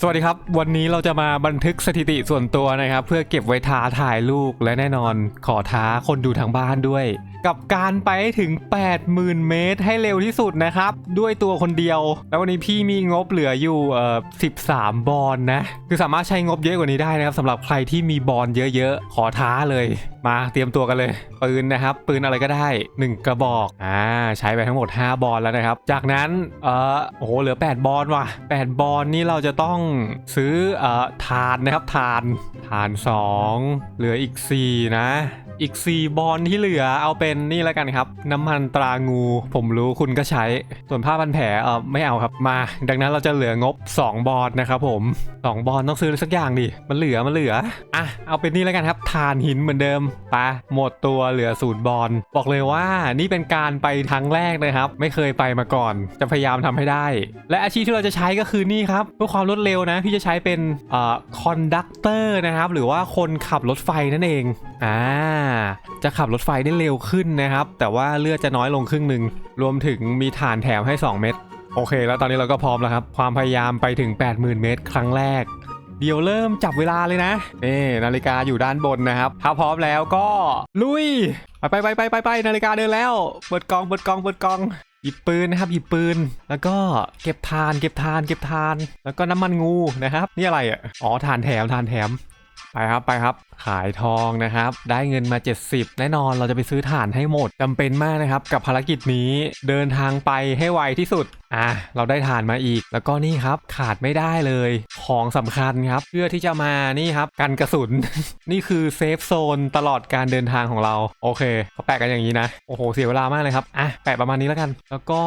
สวัสดีครับ วันนี้เราจะมาบันทึกสถิติส่วนตัวนะครับ เพื่อเก็บไว้ท้าถ่ายลูกและแน่นอนขอท้าคนดูทางบ้านด้วย กับการไปให้ถึง 80,000 เมตรให้เร็วที่สุดนะครับ ด้วยตัวคนเดียว แล้ววันนี้พี่มีงบเหลืออยู่เอ่อ13 บอลนะคือสามารถใช้งบเยอะกว่านี้ได้นะครับสำหรับใครที่มีบอลเยอะๆ ขอท้าเลย มาเตรียมตัวกันเลย ปืนนะครับ ปืนอะไรก็ได้ 1 กระบอกอ่าใช้ไปทั้งหมด 5 บอลแล้วนะครับ จากนั้นเออโอ้โหเหลือ 8 บอลว่ะ 8 บอลนี่เราจะต้องซื้อเอ่อทานนะครับทานทาน 2 เหลืออีก 4 นะ อีก 4 บอลที่เหลือเอาเป็นนี่แล้วกันครับ น้ำมันตรางู ผมรู้คุณก็ใช้ ส่วนผ้าพันแผลเออไม่เอาครับมา ดังนั้นเราจะเหลืองบ 2 บอลนะครับผม 2 บอลต้องซื้อสักอย่างดิมันเหลือมันเหลืออะเอาเป็นนี่แล้วกันครับทานหินเหมือนเดิมปะหมดตัวเหลือศูนย์บอลบอกเลยว่านี่เป็นการไปครั้งแรกนะครับ ไม่เคยไปมาก่อน จะพยายามทำให้ได้ และอาชีพที่เราจะใช้ก็คือนี่ครับเพื่อความรวดเร็วนะพี่จะใช้เป็นเอ่อคอนดักเตอร์นะครับหรือว่าคนขับรถไฟนั่นเองอ่าจะขับรถไฟได้เร็วขึ้นนะครับ แต่ว่าเลือดจะน้อยลงครึ่งหนึ่งรวมถึงมีฐานแถมให้ 2 เม็ดโอเค แล้วตอนนี้เราก็พร้อมแล้วครับ ความพยายามไปถึง 80,000 เมตร ครั้งแรก เดี๋ยวเริ่มจับเวลาเลยนะนี่นาฬิกาอยู่ด้านบนนะครับ ถ้าพร้อมแล้วก็ลุย ไปไปไปไปไปไปนาฬิกาเดินแล้ว เปิดกองเปิดกองเปิดกองหยิบปืนนะครับหยิบปืน แล้วก็เก็บทานเก็บทานเก็บทาน แล้วก็น้ำมันงูนะครับ นี่อะไรอะอ๋อทานแถมทานแถม ไปครับไปครับ ขายทองนะครับ ได้เงินมา 70 แน่นอนเราจะไปซื้อถ่านให้หมดจำเป็นมากนะครับ กับภารกิจนี้เดินทางไปให้ไวที่สุดอะเราได้ถ่านมาอีก แล้วก็นี่ครับขาดไม่ได้เลยของสำคัญครับ เพื่อที่จะมานี่ครับกันกระสุน นี่คือเซฟโซนตลอดการเดินทางของเรา โอเคเขาแปะกันอย่างนี้นะโอ้โหเสียเวลามากเลยครับอะแปะประมาณนี้แล้วกัน แล้วก็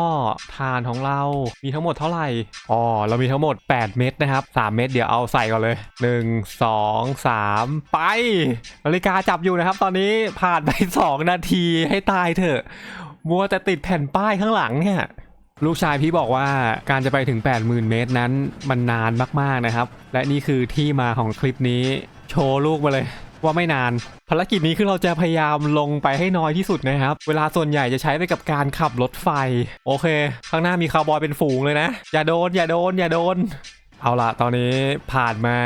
ทานของเรามีทั้งหมดเท่าไหร่อ๋อเรามีทั้งหมด 8 เม็ดนะครับ 3 เม็ดเดี๋ยวเอาใส่ก่อนเลย 1 2 3 ไปนาฬิกาจับอยู่นะครับ ตอนนี้ผ่านไป 2 นาทีให้ตายเถอะ มัวแต่ติดแผ่นป้ายข้างหลังเนี่ยลูกชายพี่บอกว่าการจะไปถึง 80,000 เมตรนั้นมันนานมากๆนะครับ และนี่คือที่มาของคลิปนี้ โชว์ลูกมาเลยว่าไม่นาน ภารกิจนี้คือเราจะพยายามลงไปให้น้อยที่สุดนะครับ เวลาส่วนใหญ่จะใช้ไปกับการขับรถไฟ โอเค ข้างหน้ามีคาวบอยเป็นฝูงเลยนะ อย่าโดน อย่าโดน อย่าโดน เอาละตอนนี้ผ่านมา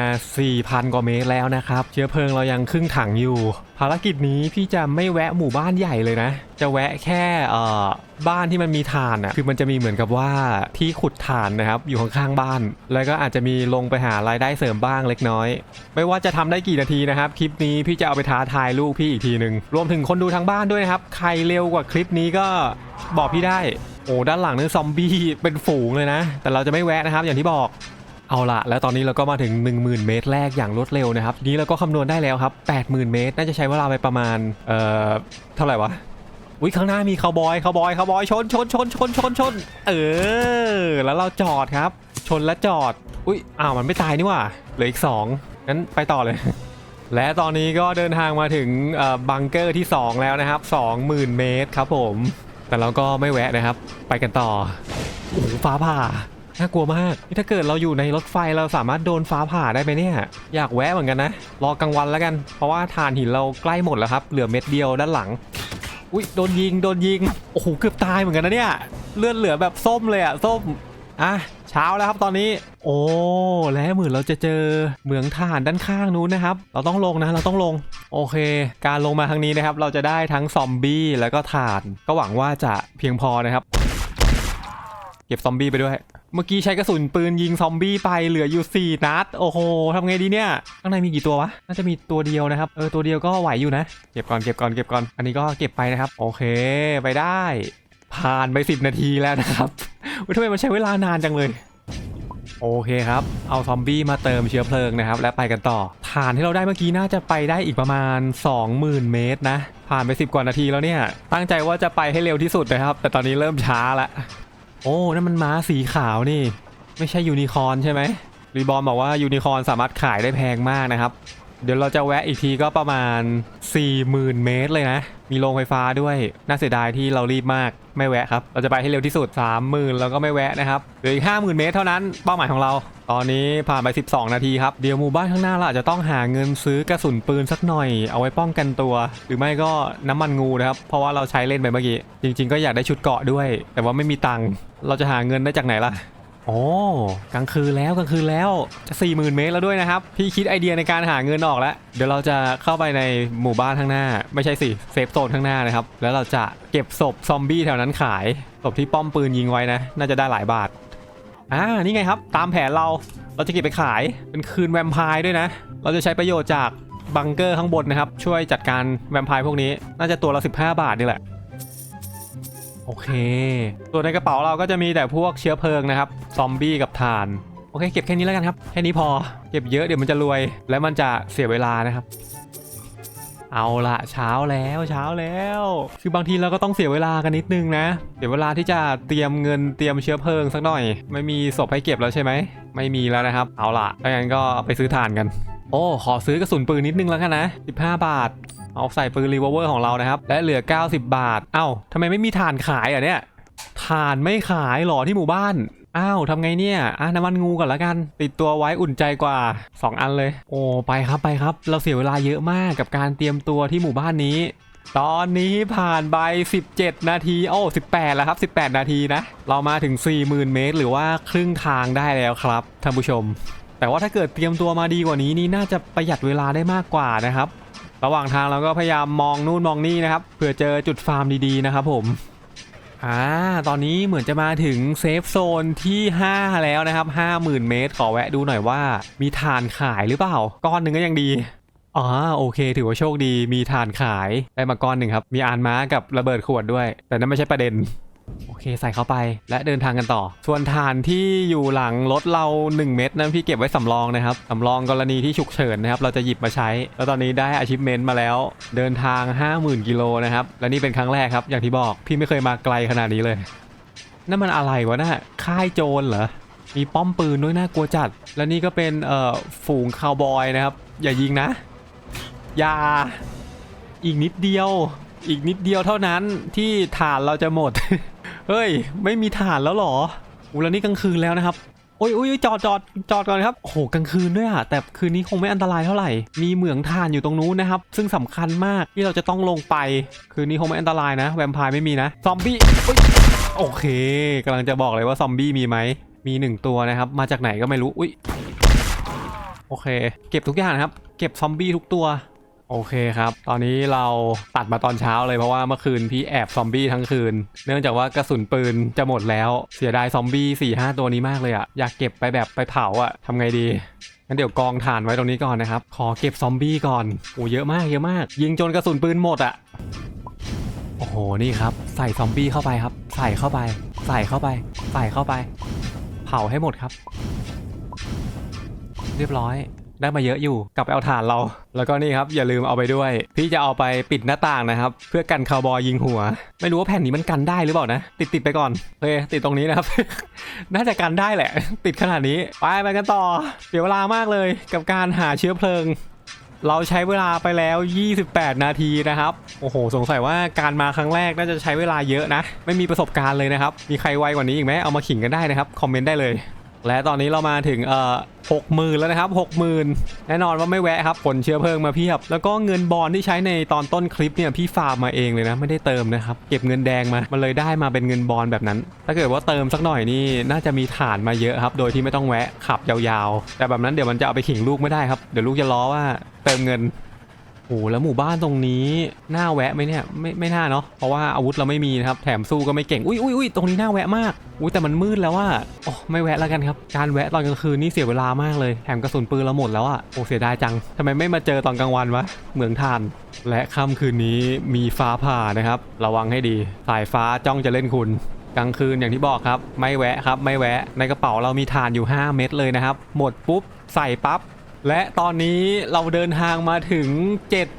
4,000 กว่าเมตรแล้วนะครับ เชื้อเพลิงเรายังครึ่งถังอยู่ ภารกิจนี้พี่จะไม่แวะหมู่บ้านใหญ่เลยนะ จะแวะแค่บ้านที่มันมีถ่านอะคือมันจะมีเหมือนกับว่าที่ขุดถ่านนะครับ อยู่ข้างๆบ้าน แล้วก็อาจจะมีลงไปหารายได้เสริมบ้างเล็กน้อย ไม่ว่าจะทำได้กี่นาทีนะครับ คลิปนี้พี่จะเอาไปท้าทายลูกพี่อีกทีหนึ่งรวมถึงคนดูทางบ้านด้วยนะครับ ใครเร็วกว่าคลิปนี้ก็บอกพี่ได้โอ้ด้านหลังนี่ซอมบี้เป็นฝูงเลยนะ แต่เราจะไม่แวะนะครับ อย่างที่บอก เอาละแล้วตอนนี้เราก็มาถึง 10,000 เมตรแรกอย่างรวดเร็วนะครับ นี้เราก็คำนวณได้แล้วครับ 80,000 เมตร น่าจะใช้เวลาไปประมาณ เอ่อ เท่าไหร่วะอุ้ยข้างหน้ามีคาวบอยคาวบอยคาวบอยชนชนชนชนชนชน เออ แล้วเราจอดครับ ชนและจอด อุ้ยอ้าวมันไม่ตายนี่ว่าเหลืออีก2งั้นไปต่อเลย และตอนนี้ก็เดินทางมาถึงบังเกอร์ที่ 2 แล้วนะครับ 20,000 เมตรครับผม แต่เราก็ไม่แวะนะครับ ไปกันต่อโอ้ฟ้าผ่า น่ากลัวมาก ถ้าเกิดเราอยู่ในรถไฟเราสามารถโดนฟ้าผ่าได้ไหมเนี่ย อยากแวะเหมือนกันนะ รอกลางวันแล้วกัน เพราะว่าฐานหินเราใกล้หมดแล้วครับ เหลือเม็ดเดียวด้านหลัง อุ้ยโดนยิงโดนยิง โอ้โหเกือบตายเหมือนกันนะเนี่ย เลือดเหลือแบบส้มเลยอะส้ม อะเช้าแล้วครับตอนนี้ โอ้แล้วเหมือนเราจะเจอเหมืองถ่านด้านข้างนู้นนะครับ เราต้องลงนะเราต้องลง โอเค การลงมาครั้งนี้นะครับ เราจะได้ทั้งซอมบี้แล้วก็ถ่าน ก็หวังว่าจะเพียงพอนะครับ เก็บซอมบี้ไปด้วย เมื่อกี้ใช้กระสุนปืนยิงซอมบี้ไปเหลืออยู่ 4 นัด โอ้โหทำไงดีเนี่ยข้างในมีกี่ตัววะน่าจะมีตัวเดียวนะครับเออตัวเดียวก็ไหวอยู่นะเก็บก่อนเก็บก่อนเก็บก่อนอันนี้ก็เก็บไปนะครับ โอเค ไปได้ ผ่านไป 10 นาทีแล้วนะครับทำไมมันใช้เวลานานจังเลยโอเคครับ เอาซอมบี้มาเติมเชื้อเพลิงนะครับ และไปกันต่อ ฐานที่เราได้เมื่อกี้น่าจะไปได้อีกประมาณ 20,000 เมตรนะ ผ่านไป 10 กว่านาทีแล้วเนี่ย ตั้งใจว่าจะไปให้เร็วที่สุดนะครับ แต่ตอนนี้เริ่มช้าละ โอ้นั่นมันม้าสีขาวนี่ ไม่ใช่ยูนิคอร์นใช่ไหมรีบอลบอกว่ายูนิคอร์นสามารถขายได้แพงมากนะครับ เดี๋ยวเราจะแวะอีกทีก็ประมาณ 40,000 เมตรเลยนะ มีโรงไฟฟ้าด้วย น่าเสียดายที่เรารีบมากไม่แวะครับ เราจะไปให้เร็วที่สุด 30,000 แล้วก็ไม่แวะนะครับเหลืออีก50,000 เมตรเท่านั้นเป้าหมายของเรา ตอนนี้ผ่านไป 12 นาทีครับ เดี๋ยวหมู่บ้านข้างหน้าเราอาจจะต้องหาเงินซื้อกระสุนปืนสักหน่อย เอาไว้ป้องกันตัว หรือไม่ก็น้ำมันงูนะครับ เพราะว่าเราใช้เล่นไปเมื่อกี้ จริง ๆ ก็อยากได้ชุดเกราะด้วย แต่ว่าไม่มีตังค์เราจะหาเงินได้จากไหนล่ะโอ้กลางคืนแล้วกลางคืนแล้วจะ 40,000 เมตรแล้วด้วยนะครับ พี่คิดไอเดียในการหาเงินออกแล้ว เดี๋ยวเราจะเข้าไปในหมู่บ้านข้างหน้า ไม่ใช่สิเซฟโซนข้างหน้านะครับแล้วเราจะเก็บศพซอมบี้แถวนั้นขายศพที่ป้อมปืนยิงไว้นะ น่าจะได้หลายบาท อ่านี่ไงครับ ตามแผนเราเราจะเก็บไปขายเป็นคืนแวมไพร์ด้วยนะ เราจะใช้ประโยชน์จากบังเกอร์ข้างบนนะครับ ช่วยจัดการแวมไพร์พวกนี้ น่าจะตัวละ15 บาทนี่แหละ โอเค ตัวในกระเป๋าเราก็จะมีแต่พวกเชื้อเพลิงนะครับ ซอมบี้กับถ่าน โอเค เก็บแค่นี้แล้วกันครับ แค่นี้พอ เก็บเยอะเดี๋ยวมันจะรวย และมันจะเสียเวลานะครับ เอาละเช้าแล้วเช้าแล้ว คือบางทีเราก็ต้องเสียเวลากันนิดนึงนะ เดี๋ยวเวลาที่จะเตรียมเงินเตรียมเชื้อเพลิงสักหน่อย ไม่มีศพให้เก็บแล้วใช่ไหม ไม่มีแล้วนะครับ เอาละถ้างั้นก็ไปซื้อถ่านกัน โอ้ ขอซื้อกระสุนปืนนิดนึงแล้วกันนะ 15 บาท เอาใส่ปืนรีวอลเวอร์ของเรานะครับ และเหลือ 90 บาท เอ้าทำไมไม่มีถ่านขายอะเนี่ย ถ่านไม่ขายหรอที่หมู่บ้าน อ้าวทำไงเนี่ยอะน้ำมันงูก่อนละกัน ติดตัวไว้อุ่นใจกว่า 2 อันเลย โอ้ไปครับไปครับ เราเสียเวลาเยอะมากกับการเตรียมตัวที่หมู่บ้านนี้ ตอนนี้ผ่านไป 17 นาทีโอ้18 แล้วครับ 18 นาทีนะ เรามาถึง 40,000 เมตร หรือว่าครึ่งทางได้แล้วครับท่านผู้ชม แต่ว่าถ้าเกิดเตรียมตัวมาดีกว่านี้นี่น่าจะประหยัดเวลาได้มากกว่านะครับ ระหว่างทางเราก็พยายามมองนู่นมองนี่นะครับเผื่อเจอจุดฟาร์มดีๆนะครับผม อ่า ตอนนี้เหมือนจะมาถึงเซฟโซนที่ 5 แล้วนะครับ50,000 เมตร ขอแวะดูหน่อยว่า มีถ่านขายหรือเปล่า ก้อนหนึ่งก็ยังดีอ๋อโอเค ถือว่าโชคดีมีถ่านขายได้มาก้อนหนึ่งครับ มีอานม้ากับระเบิดขวดด้วย แต่นั่นไม่ใช่ประเด็น โอเคใส่เข้าไปและเดินทางกันต่อ ส่วนฐานที่อยู่หลังรถเรา 1 เม็ดนั้นพี่เก็บไว้สำรองนะครับสำรองกรณีที่ฉุกเฉินนะครับ เราจะหยิบมาใช้ แล้วตอนนี้ได้ achievement มาแล้ว เดินทาง 50,000กิโลนะครับ และนี่เป็นครั้งแรกครับ อย่างที่บอกพี่ไม่เคยมาไกลขนาดนี้เลย นั่นมันอะไรวะน่ะค่ายโจรเหรอมีป้อมปืนด้วยน่ากลัวจัด และนี่ก็เป็นเอ่อฝูงคาวบอยนะครับ อย่ายิงนะ อย่าอีกนิดเดียว อีกนิดเดียวเท่านั้นที่ฐานเราจะหมด เฮ้ย ไม่มีฐานแล้วหรออูแล้วนี่กลางคืนแล้วนะครับ โอ้ยโอ้ยจอดจอดจอดก่อนครับโอ้โหกลางคืนด้วยอะแต่คืนนี้คงไม่อันตรายเท่าไหร่ มีเหมืองถ่านอยู่ตรงนู้นนะครับ ซึ่งสำคัญมากที่เราจะต้องลงไป คืนนี้คงไม่อันตรายนะ แวมไพร์ไม่มีนะ ซอมบี้โอเคกำลังจะบอกเลยว่าซอมบี้มีไหม มีหนึ่งตัวนะครับ มาจากไหนก็ไม่รู้ อุ้ย โอเค เก็บทุกอย่างนะครับ เก็บซอมบี้ทุกตัว โอเคครับ ตอนนี้เราตัดมาตอนเช้าเลยเพราะว่าเมื่อคืนพี่แอบซอมบี้ทั้งคืน เนื่องจากว่ากระสุนปืนจะหมดแล้ว เสียดายซอมบี้4ี่ห้าตัวนี้มากเลยอะอยากเก็บไปแบบไปเผาอะทำไงดี งั้นเดี๋ยวกองถ่านไว้ตรงนี้ก่อนนะครับ ขอเก็บซอมบี้ก่อน โอ้เยอะมากเยอะมาก ยิงจนกระสุนปืนหมดอะ โอ้โห นี่ครับ ใส่ซอมบี้เข้าไปครับ ใส่เข้าไป ใส่เข้าไป ใส่เข้าไป เผาให้หมดครับ เรียบร้อย ได้มาเยอะอยู่กลับไปเอาถ่านเรา แล้วก็นี่ครับอย่าลืมเอาไปด้วย พี่จะเอาไปปิดหน้าต่างนะครับ เพื่อกันคาวบอยยิงหัว ไม่รู้ว่าแผ่นนี้มันกันได้หรือเปล่านะ ติดติดไปก่อนโอเคติดตรงนี้นะครับ น่าจะกันได้แหละ ติดขนาดนี้ไปไปกันต่อเสียเวลามากเลยกับการหาเชื้อเพลิงเราใช้เวลาไปแล้ว 28 นาทีนะครับ โอ้โห สงสัยว่าการมาครั้งแรกน่าจะใช้เวลาเยอะนะ ไม่มีประสบการณ์เลยนะครับ มีใครไวกว่านี้อีกไหมเอามาขิงกันได้นะครับ คอมเมนต์ได้เลย และตอนนี้เรามาถึงเอ่อหกหมื่นแล้วนะครับหกหมื่นแน่นอนว่าไม่แวะครับผลเชื้อเพลิงมาเพียบ แล้วก็เงินบอลที่ใช้ในตอนต้นคลิปเนี่ยพี่ฟาร์มมาเองเลยนะไม่ได้เติมนะครับเก็บเงินแดงมามันเลยได้มาเป็นเงินบอลแบบนั้น ถ้าเกิดว่าเติมสักหน่อยนี่น่าจะมีฐานมาเยอะครับโดยที่ไม่ต้องแวะขับยาวๆ แต่แบบนั้นเดี๋ยวมันจะเอาไปขิงลูกไม่ได้ครับเดี๋ยวลูกจะล้อว่าเติมเงิน โอ้โหแล้วหมู่บ้านตรงนี้น่าแวะไหมเนี่ยไม่ไม่น่าเนาะเพราะว่าอาวุธเราไม่มีนะครับแถมสู้ก็ไม่เก่งอุ้ยอุ้ยอุ้ยตรงนี้น่าแวะมากอุ้ยแต่มันมืดแล้วว่าโอ้ไม่แวะแล้วกันครับการแวะตอนกลางคืนนี่เสียเวลามากเลยแถมกระสุนปืนเราหมดแล้วอะโอ้เสียดายจังทำไมไม่มาเจอตอนกลางวันวะเหมืองทาน และค่ำคืนนี้มีฟ้าผ่านะครับ ระวังให้ดีสายฟ้าจ้องจะเล่นคุณกลางคืนอย่างที่บอกครับ ไม่แวะครับ ไม่แวะในกระเป๋าเรามีถ่านอยู่ 5 เม็ดเลยนะครับ หมดปุ๊บใส่ปั๊บ และตอนนี้เราเดินทางมาถึง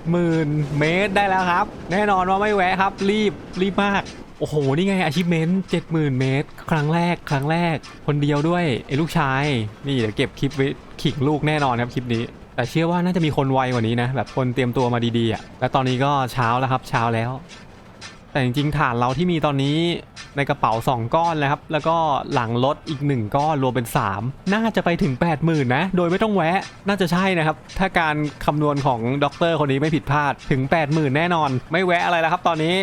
70,000 เมตรได้แล้วครับ แน่นอนว่าไม่แวะครับ รีบรีบมาก โอ้โห นี่ไงอาชีพเมนต์70,000 เมตร ครั้งแรก ครั้งแรก คนเดียวด้วยไอ้ลูกชาย นี่เดี๋ยวเก็บคลิปไว้ขิงลูกแน่นอนครับคลิปนี้ แต่เชื่อว่าน่าจะมีคนไวกว่านี้นะ แบบคนเตรียมตัวมาดีๆอะ และตอนนี้ก็เช้าแล้วครับ เช้าแล้ว แต่จริงๆฐานเราที่มีตอนนี้ในกระเป๋า 2 ก้อนแล้วครับ แล้วก็หลังรถอีก 1 ก้อนรวมเป็น 3 น่าจะไปถึง 80,000 นะ โดยไม่ต้องแวะ น่าจะใช่นะครับ ถ้าการคำนวณของด็อกเตอร์คนนี้ไม่ผิดพลาดถึง 80,000 แน่นอน ไม่แวะอะไรแล้วครับตอนนี้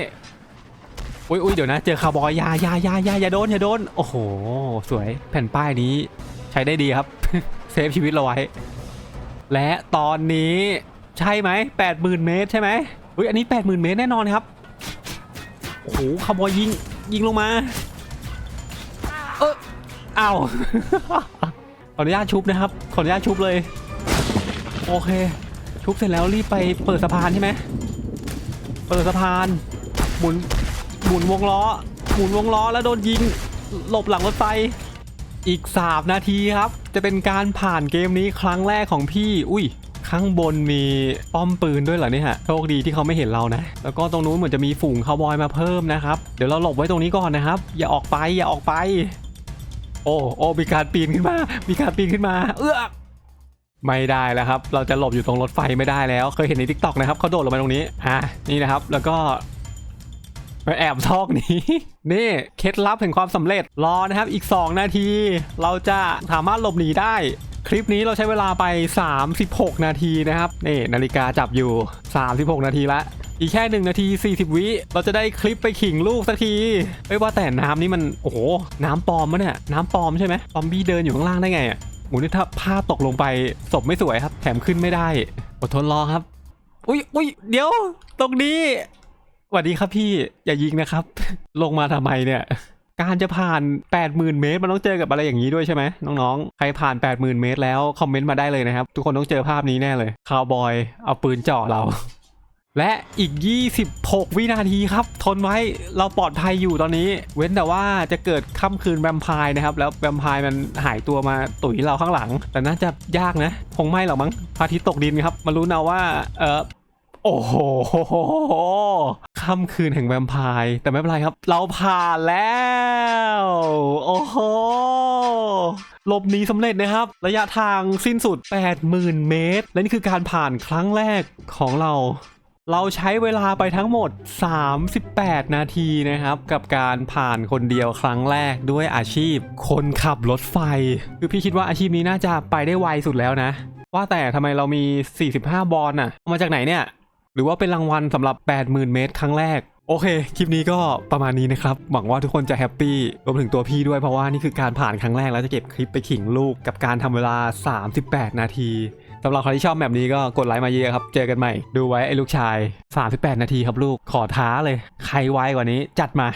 อุ้ยอุ้ยเดี๋ยวนะ เจอคาร์บอยยายายายาอย่าโดนอย่าโดน โอ้โห สวยแผ่นป้ายนี้ใช้ได้ดีครับ เซฟชีวิตเราไว้ และตอนนี้ใช่ไหมแปดหมื่นเมตรใช่ไหมอุ้ยอันนี้แปดหมื่นเมตรแน่นอนครับ โอ้โหคาร์บอยยิง ยิงลงมา เอออ้าว ขออนุญาตชุบนะครับ ขออนุญาตชุบเลย โอเค ชุบเสร็จแล้วรีบไปเปิดสะพานใช่ไหม เปิดสะพาน หมุน หมุนวงล้อ หมุนวงล้อแล้วโดนยิง หลบหลังรถไฟ อีก3นาทีครับ จะเป็นการผ่านเกมนี้ครั้งแรกของพี่ อุ้ย ข้างบนมีป้อมปืนด้วยเหรอเนี่ยฮะโชคดีที่เขาไม่เห็นเรานะ แล้วก็ตรงนู้นเหมือนจะมีฝูงคาวบอยมาเพิ่มนะครับ เดี๋ยวเราหลบไว้ตรงนี้ก่อนนะครับ อย่าออกไปอย่าออกไป โอ้โอ้มีการปีนขึ้นมา มีการปีนขึ้นมา เอื้อกไม่ได้แล้วครับ เราจะหลบอยู่ตรงรถไฟไม่ได้แล้ว เคยเห็นในทิกตอกนะครับเขาโดดลงมาตรงนี้อะนี่นะครับ แล้วก็ไปแอบซอกนี้ นี่เคล็ดลับแห่งความสำเร็จรอนะครับ อีก 2 นาที เราจะสามารถหลบหนีได้ คลิปนี้เราใช้เวลาไป 36 นาทีนะครับ นี่นาฬิกาจับอยู่ 36 นาทีละอีกแค่1นาที 40 วิเราจะได้คลิปไปขิงลูกสักทีไม่ว่าแต่น้ำนี่มันโอ้โหน้ำปลอมมะเนี่ยน้ำปลอมใช่ไหมซอมบี้เดินอยู่ข้างล่างได้ไงอะโหนี่ถ้าผ้าตกลงไปศพไม่สวยครับ แถมขึ้นไม่ได้อดทนรอครับ อุ้ยอุ้ยเดี๋ยว ตรงนี้สวัสดีครับพี่อย่ายิงนะครับ ลงมาทำไมเนี่ย การจะผ่าน 80,000 เมตร มันต้องเจอกับอะไรอย่างนี้ด้วยใช่ไหมน้องๆ ใครผ่าน 80,000 เมตรแล้วคอมเมนต์มาได้เลยนะครับ ทุกคนต้องเจอภาพนี้แน่เลยคาวบอย เอาปืนเจาะเรา และอีก 26 วินาทีครับ ทนไว้เราปลอดภัยอยู่ตอนนี้ เว้นแต่ว่าจะเกิดค่ำคืนแวมไพร์นะครับ แล้วแวมไพร์มันหายตัวมาตุ๋ยเราข้างหลัง แต่น่าจะยากนะ คงไม่หรอกมั้งพระอาทิตย์ตกดินครับ มารู้นะว่าเออ โอ้โหค่ำคืนแห่งแวมไพร์แต่ไม่เป็นไรครับ เราผ่านแล้ว โอ้โหหลบหนีสำเร็จนะครับ ระยะทางสิ้นสุด 80,000 เมตร และนี่คือการผ่านครั้งแรกของเรา เราใช้เวลาไปทั้งหมด 38 นาทีนะครับ กับการผ่านคนเดียวครั้งแรกด้วยอาชีพ คนขับรถไฟ คือพี่คิดว่าอาชีพนี้น่าจะไปได้ไวสุดแล้วนะ ว่าแต่ทำไมเรามี 45 บอลน่ะ มาจากไหนเนี่ย หรือว่าเป็นรางวัลสำหรับ 80,000 เมตร ครั้งแรก โอเค คลิปนี้ก็ประมาณนี้นะครับ หวังว่าทุกคนจะแฮปปี้ รวมถึงตัวพี่ด้วยเพราะว่านี่คือการผ่านครั้งแรกแล้วจะเก็บคลิปไปขิงลูกกับการทำเวลา 38 นาทีสำหรับใครที่ชอบแบบนี้ก็กดไลค์มาเยอะครับ เจอกันใหม่ ดูไว้ไอ้ลูกชาย 38 นาทีครับลูก ขอท้าเลย ใครไวกว่านี้จัดมา